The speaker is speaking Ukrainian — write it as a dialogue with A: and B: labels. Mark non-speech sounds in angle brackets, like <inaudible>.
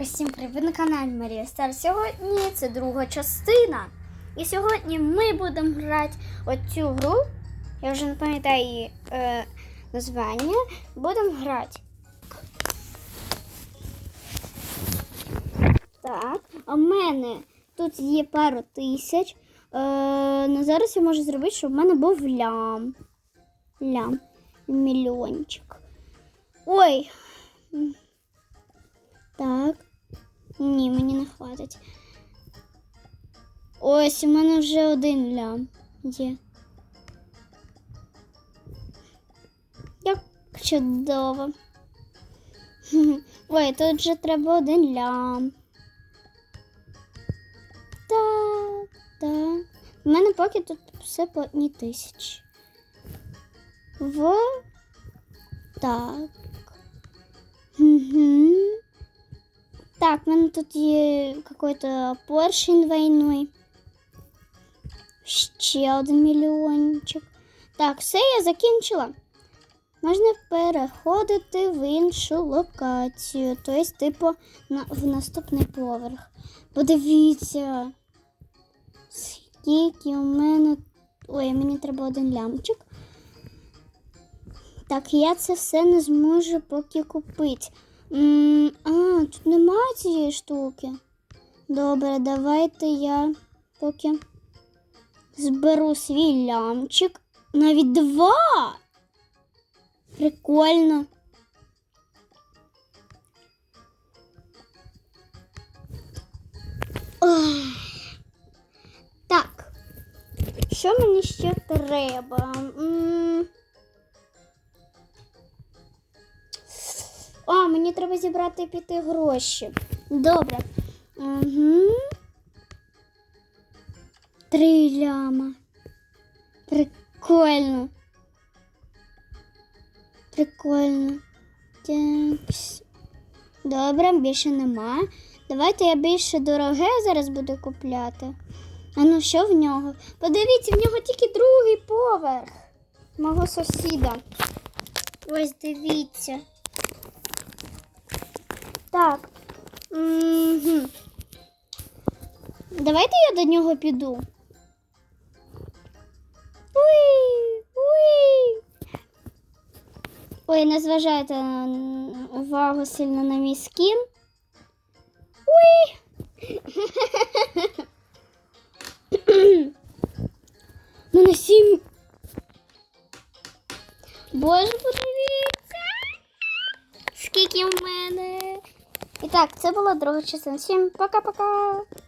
A: Всім привіт на каналі Марія Стар. Сьогодні це друга частина. І сьогодні ми будемо грати оцю гру. Я вже не пам'ятаю її е, названня. Будемо грати. Так, в мене тут є пару тисяч. Е, ну зараз я можу зробити, щоб в мене був лям. Лям. Мільйончик. Ой. Так. Ні, мені не хватить. Ось у мене вже один лям є. Як чудово. <laughs> Ой, тут вже треба один лям. Так, так. У мене поки тут все по одній тисячі. В так. Так, в мене тут є какой-то поршень двойной. Ще один мільйончик. Так, все, я закінчила. Можна переходити в іншу локацію, тобто, типу, на, в наступний поверх. Подивіться, скільки у мене. Ой, мені треба один лямчик. Так, я це все не зможу поки купити. М, А, тут немає цієї штуки. Добре, давайте я поки зберу свій лямчик. Навіть два. Прикольно. Так. Що мені ще треба? Мені треба зібрати піти гроші. Добре. Угу. Три ляма. Прикольно. Прикольно. Такс. Добре, більше нема. Давайте я більше дороге зараз буду купляти. А ну що в нього? Подивіться, в нього тільки другий поверх мого сусіда. Ось дивіться. Так. Угу. Давайте я до нього піду. Уй, уй. Ой, не зважайте увагу сильно на мій скін. Уй. Мене сім. Боже, подивіться. Скільки в мене. І так, це була друга частина. Всім пока-пока.